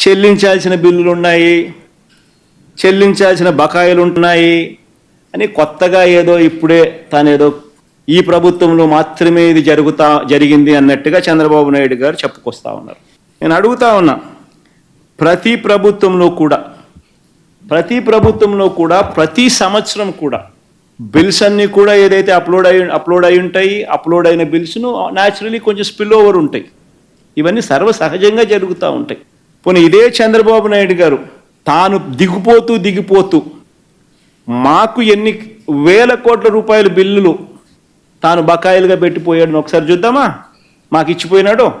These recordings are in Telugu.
చెల్లించాల్సిన బిల్లులు ఉన్నాయి చెల్లించాల్సిన బకాయిలు ఉంటున్నాయి అని కొత్తగా ఏదో ఇప్పుడే తానేదో ఈ ప్రభుత్వంలో మాత్రమే ఇది జరుగుతా జరిగింది అన్నట్టుగా చంద్రబాబు నాయుడు గారు చెప్పుకొస్తా ఉన్నారు. నేను అడుగుతా ఉన్నా ప్రతి ప్రభుత్వంలో కూడా ప్రతి ప్రభుత్వంలో కూడా ప్రతి సంవత్సరం కూడా బిల్స్ అన్నీ కూడా ఏదైతే అప్లోడ్ అయి అప్లోడ్ అయి ఉంటాయి అప్లోడ్ అయిన బిల్స్ను న్యాచురలీ కొంచెం స్పిల్ ఓవర్ ఉంటాయి. ఇవన్నీ సర్వసహజంగా జరుగుతూ ఉంటాయి. పోనీ ఇదే చంద్రబాబు నాయుడు గారు తాను దిగిపోతూ దిగిపోతూ మాకు ఎన్ని వేల కోట్ల రూపాయల బిల్లులు తాను బకాయిలుగా పెట్టిపోయాడు ఒకసారి చూద్దామా? మాకు ఇచ్చిపోయినాడు?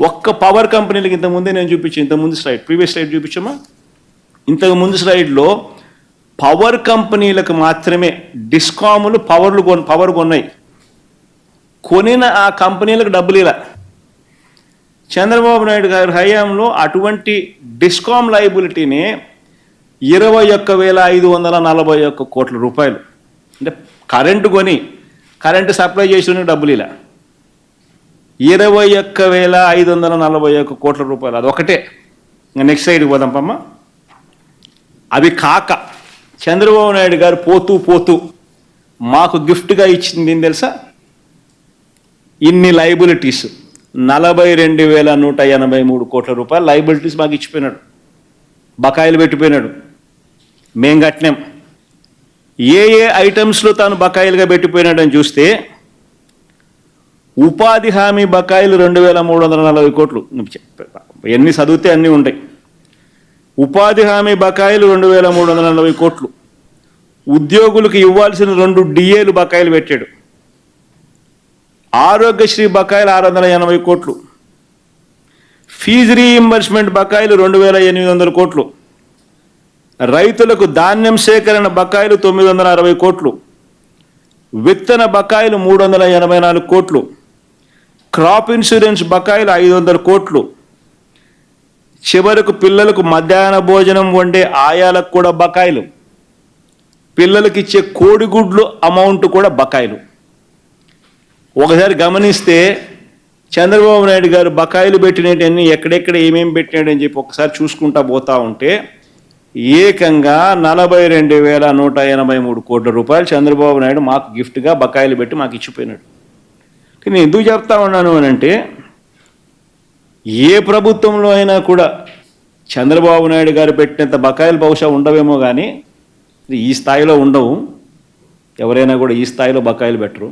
ఒక్క పవర్ కంపెనీలకు ఇంతకుముందే నేను చూపించాను ఇంతకుముందు స్లైడ్ ప్రీవియస్ స్లైడ్ చూపించమా? ఇంతకు ముందు స్లైడ్లో పవర్ కంపెనీలకు మాత్రమే డిస్కాములు పవర్లు కొన్ పవర్ కొన్నాయి. కొనిన ఆ కంపెనీలకు డబ్బులు ఇలా. చంద్రబాబు నాయుడు గారి హయాంలో అటువంటి డిస్కామ్ లైబిలిటీని ఇరవై ఒక్క వేల ఐదు వందల నలభై ఒక్క కోట్ల రూపాయలు. అంటే కరెంటు కొని కరెంటు సప్లై చేసిన డబ్బులు ఇలా. ఇరవై ఒక్క వేల ఐదు వందల నలభై ఒక్క కోట్ల రూపాయలు. అదొకటే ఇంకా నెక్స్ట్ సైడ్కి పోదాం పమ్మ. అవి కాక చంద్రబాబు నాయుడు గారు పోతూ పోతూ మాకు గిఫ్ట్గా ఇచ్చింది ఏం తెలుసా? ఇన్ని లైబిలిటీస్ నలభై రెండు వేల నూట ఎనభై మూడు కోట్ల రూపాయలు లైబిలిటీస్ మాకు ఇచ్చిపోయినాడు. బకాయిలు పెట్టిపోయినాడు. మేం కట్టినాం. ఏ ఏ ఐటమ్స్లో తాను బకాయిలుగా పెట్టిపోయినాడని చూస్తే ఉపాధి హామీ బకాయిలు రెండు వేల మూడు వందల నలభై కోట్లు. ఎన్ని చదివితే అన్నీ ఉంటాయి. ఉపాధి హామీ బకాయిలు రెండు వేల మూడు వందల నలభై కోట్లు. ఉద్యోగులకు ఇవ్వాల్సిన రెండు డిఏలు బకాయిలు పెట్టాడు. ఆరోగ్యశ్రీ బకాయిలు ఆరు వందల ఎనభై కోట్లు. ఫీజు రీఇంబర్స్మెంట్ బకాయిలు రెండు వేల ఎనిమిది వందల కోట్లు. రైతులకు ధాన్యం సేకరణ బకాయిలు తొమ్మిది వందల అరవై కోట్లు. విత్తన బకాయిలు మూడు వందల ఎనభై నాలుగు కోట్లు. క్రాప్ ఇన్సూరెన్స్ బకాయిలు ఐదు వందల కోట్లు. చివరకు పిల్లలకు మధ్యాహ్న భోజనం వండే ఆయాలకు కూడా బకాయిలు. పిల్లలకి ఇచ్చే కోడిగుడ్లు అమౌంట్ కూడా బకాయిలు. ఒకసారి గమనిస్తే చంద్రబాబు నాయుడు గారు బకాయిలు పెట్టినవన్నీ ఎక్కడెక్కడ ఏమేమి పెట్టినాడని చెప్పి ఒకసారి చూసుకుంటా పోతా ఉంటే ఏకంగా నలభై రెండు వేల నూట ఎనభై మూడు కోట్ల రూపాయలు చంద్రబాబు నాయుడు మాకు గిఫ్ట్గా బకాయిలు పెట్టి మాకు ఇచ్చిపోయినాడు. నేను ఎందుకు చెప్తా ఉన్నాను అని అంటే ఏ ప్రభుత్వంలో అయినా కూడా చంద్రబాబు నాయుడు గారు పెట్టినంత బకాయిలు బహుశా ఉండవేమో కానీ ఈ స్థాయిలో ఉండవు. ఎవరైనా కూడా ఈ స్థాయిలో బకాయిలు పెట్టరు.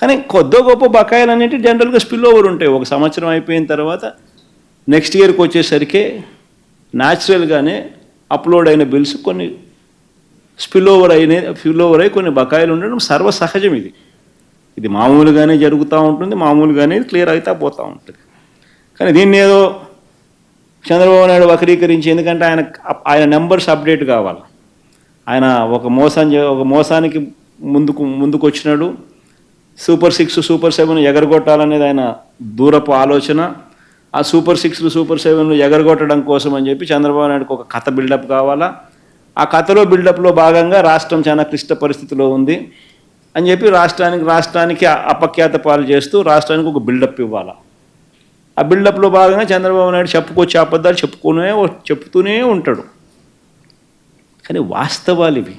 కానీ కొద్దో గొప్ప బకాయిలు అనేవి జనరల్గా స్పిల్ ఓవర్ ఉంటాయి. ఒక సంవత్సరం అయిపోయిన తర్వాత నెక్స్ట్ ఇయర్కి వచ్చేసరికి న్యాచురల్గానే అప్లోడ్ అయిన బిల్స్ కొన్ని స్పిల్ ఓవర్ అయిన స్పిల్ ఓవర్ అయి కొన్ని బకాయిలు ఉండడం సర్వసహజం ఇది. ఇది మామూలుగానే జరుగుతూ ఉంటుంది మామూలుగానే క్లియర్ అవుతా పోతూ ఉంటుంది. కానీ దీన్ని ఏదో చంద్రబాబు నాయుడు వక్రీకరించి ఎందుకంటే ఆయన ఆయన నెంబర్స్ అప్డేట్ కావాలి. ఆయన ఒక మోసం ఒక మోసానికి ముందుకు ముందుకు వచ్చినాడు సూపర్ సిక్స్ సూపర్ సెవెన్ ఎగరగొట్టాలనేది ఆయన దూరపు ఆలోచన. ఆ సూపర్ సిక్స్లు సూపర్ సెవెన్లు ఎగరగొట్టడం కోసం అని చెప్పి చంద్రబాబు నాయుడుకు ఒక కథ బిల్డప్ కావాలా? ఆ కథలో బిల్డప్లో భాగంగా రాష్ట్రం చాలా క్లిష్ట పరిస్థితిలో ఉంది అని చెప్పి రాష్ట్రానికి రాష్ట్రానికి అపఖ్యాత పాలు చేస్తూ రాష్ట్రానికి ఒక బిల్డప్ ఇవ్వాలా? ఆ బిల్డప్లో భాగంగా చంద్రబాబు నాయుడు చెప్పుకొచ్చే అబద్ధాలు చెప్పుకునే చెప్తూనే ఉంటాడు. కానీ వాస్తవాలు ఇవి.